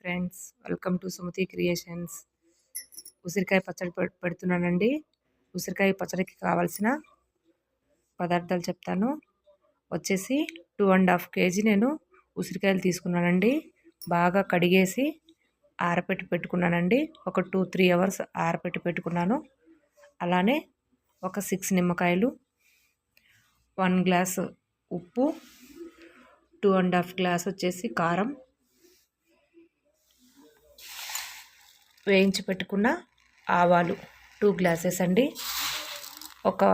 Friends welcome to Sumathi creations. ఉసిరికాయ పచ్చడి పెడుతున్నానండి. ఉసిరికాయ పచ్చడికి కావాల్సిన పదార్థాలు చెప్తాను. వచ్చేసి టూ అండ్ హాఫ్ కేజీ నేను ఉసిరికాయలు తీసుకున్నానండి. బాగా కడిగేసి ఆరపెట్టి పెట్టుకున్నానండి. ఒక టూ త్రీ అవర్స్ ఆరపెట్టి పెట్టుకున్నాను. అలానే ఒక సిక్స్ నిమ్మకాయలు వన్ గ్లాస్ ఉప్పు టూ అండ్ హాఫ్ గ్లాస్ వచ్చేసి కారం వేయించి పెట్టుకున్న ఆవాలు టూ గ్లాసెస్ అండి. ఒక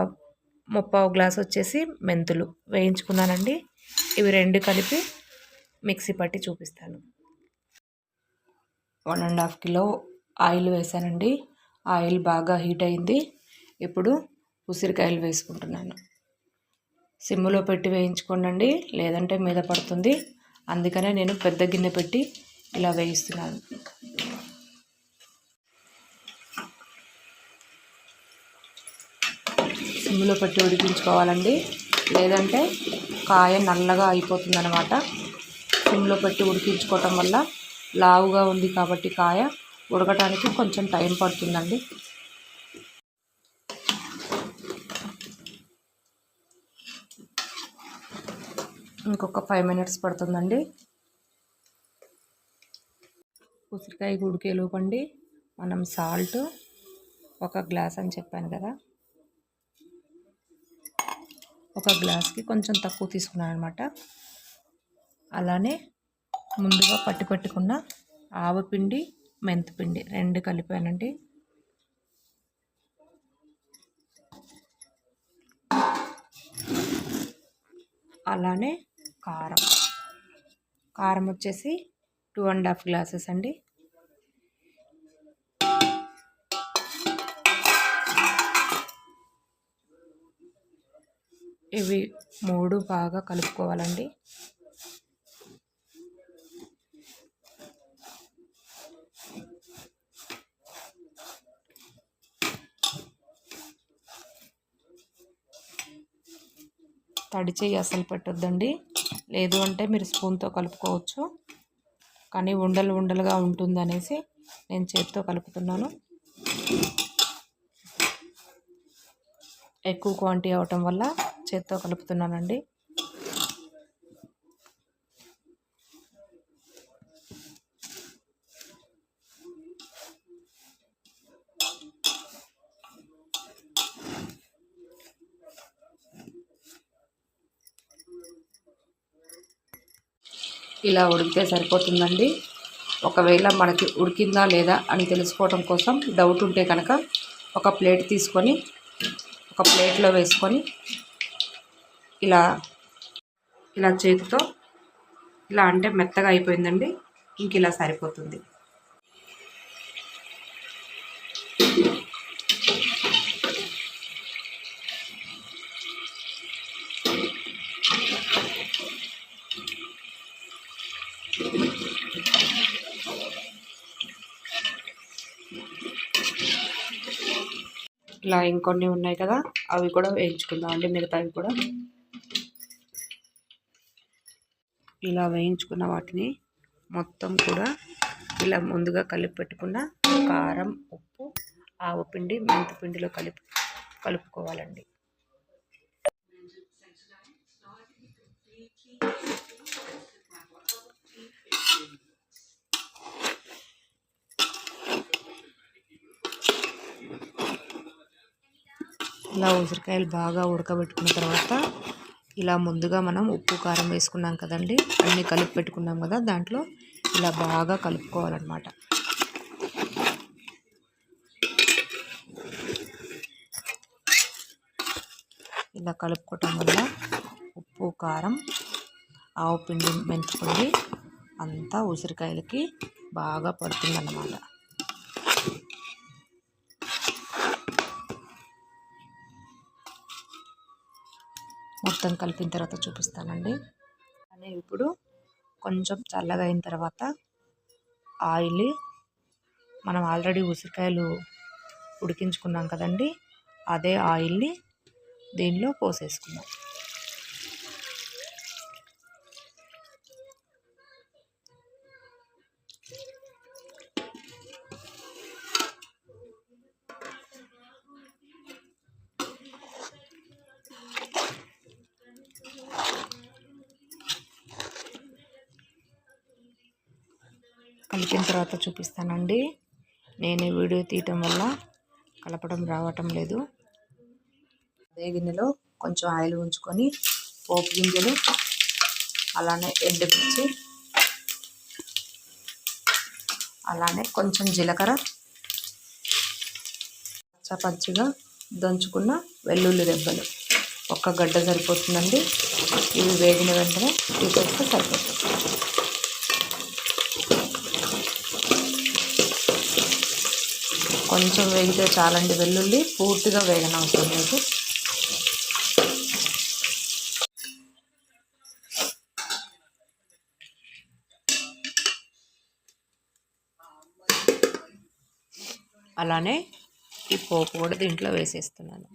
ముప్పావు గ్లాస్ వచ్చేసి మెంతులు వేయించుకున్నానండి. ఇవి రెండు కలిపి మిక్సీ పట్టి చూపిస్తాను. One and half kilo oil వేసానండి. ఆయిల్ బాగా హీట్ అయింది. ఇప్పుడు ఉసిరికాయలు వేసుకుంటున్నాను. సిమ్లో పెట్టి వేయించుకోండి లేదంటే మీద పడుతుంది. అందుకనే నేను పెద్ద గిన్నె పెట్టి ఇలా వేయిస్తున్నాను. సిమ్లో పెట్టి ఉడికించుకోవాలండి. లేదంటే కాయ నల్లగా అయిపోతుంది అనమాట సిమ్లో పెట్టి ఉడికించుకోవటం వల్ల లావుగా ఉంది కాబట్టి కాయ ఉడకటానికి కొంచెం టైం పడుతుందండి. ఇంకొక ఫైవ్ మినిట్స్ పడుతుందండి. ఉసిరికాయ ఉడికే లోపండి. మనం సాల్ట్ ఒక గ్లాస్ అని చెప్పాను కదా. ఒక గ్లాస్కి కొంచెం తక్కువ తీసుకున్నాను అనమాట అలానే ముందుగా పట్టి పట్టుకున్న ఆవపిండి మెంతిపిండి రెండు కలిపానండి. అలానే కారం. కారం వచ్చేసి టూ అండ్ హాఫ్ గ్లాసెస్ అండి. ఇవి మూడు బాగా కలుపుకోవాలండి. తడి చేయి అసలు పెట్టొద్దండి. లేదు అంటే మీరు స్పూన్తో కలుపుకోవచ్చు. కానీ ఉండలు ఉండలుగా ఉంటుందనేసి నేను చేతితో కలుపుతున్నాను. ఎక్కువ క్వాంటిటీ అవటం వల్ల చేత్తో కలుపుతున్నానండి. ఇలా ఉడికితే సరిపోతుందండి. ఒకవేళ మనకి ఉడికిందా లేదా అని తెలుసుకోవడం కోసం డౌట్ ఉంటే కనుక ఒక ప్లేట్ తీసుకొని ఒక ప్లేట్లో వేసుకొని ఇలా ఇలా చేతితో ఇలా అంటే మెత్తగా అయిపోయిందండి. ఇంక ఇలా సరిపోతుంది. ఇలా ఇంకొన్ని ఉన్నాయి కదా అవి కూడా వేయించుకుందాం అండి మిగతావి కూడా. ఇలా వేయించుకున్న వాటిని మొత్తం కూడా ఇలా ముందుగా కలిపి పెట్టుకున్న కారం ఉప్పు ఆవపిండి మెంతిపిండిలో కలిపి కలుపుకోవాలండి. ఇలా ఉసిరికాయలు బాగా ఉడకబెట్టుకున్న తర్వాత ఇలా ముందుగా మనం ఉప్పు కారం వేసుకున్నాం కదండి. అన్నీ కలిపి పెట్టుకున్నాం కదా దాంట్లో ఇలా బాగా కలుపుకోవాలన్నమాట. ఇలా కలుపుకోవటం వల్ల ఉప్పు కారం ఆవు పిండి మెంచుకొని అంతా ఉసిరికాయలకి బాగా పడుతుందన్నమాట. మొత్తం కలిపిన తర్వాత చూపిస్తానండి. అని ఇప్పుడు కొంచెం చల్లగా అయిన తర్వాత ఆయిల్ మనం ఆల్రెడీ ఉసిరికాయలు ఉడికించుకున్నాం కదండి అదే ఆయిల్ని దీనిలో పోసేసుకున్నాం కలిపిన తర్వాత చూపిస్తానండి. నేను వీడియో తీయటం వల్ల కలపడం రావటం లేదు. అదే గిన్నెలో కొంచెం ఆయిల్ ఉంచుకొని పోపు గింజలు అలానే ఎండుమిర్చి అలానే కొంచెం జీలకర్ర పచ్చిగా దంచుకున్న వెల్లుల్లి దెబ్బలు ఒక్క గడ్డ సరిపోతుందండి. ఇవి వేగిన వెంటనే తీసేస్తే సరిపోతుంది. కొంచెం వేగితే చాలండి వెల్లుల్లి పూర్తిగా వేగనవసరం లేదు. అలానే ఈ పోపు కూడా దీంట్లో వేసేస్తున్నాను.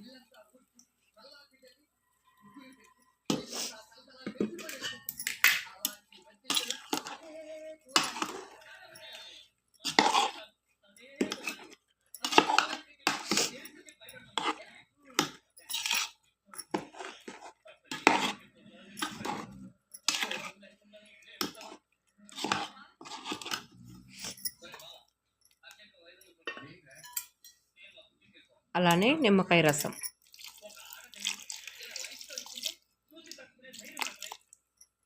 అలానే నిమ్మకాయ రసం.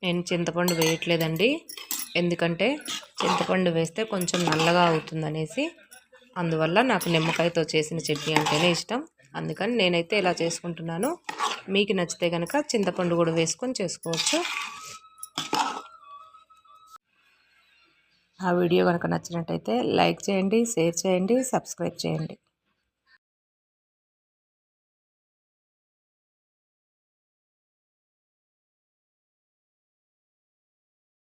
నేను చింతపండు వేయట్లేదండి. ఎందుకంటే చింతపండు వేస్తే కొంచెం నల్లగా అవుతుందనేసి అందువల్ల నాకు నిమ్మకాయతో చేసిన చట్నీ అంటేనే ఇష్టం. అందుకని నేనైతే ఇలా చేసుకుంటున్నాను. మీకు నచ్చితే కనుక చింతపండు కూడా వేసుకొని చేసుకోవచ్చు. ఆ వీడియో కనుక నచ్చినట్టయితే లైక్ చేయండి షేర్ చేయండి సబ్స్క్రైబ్ చేయండి.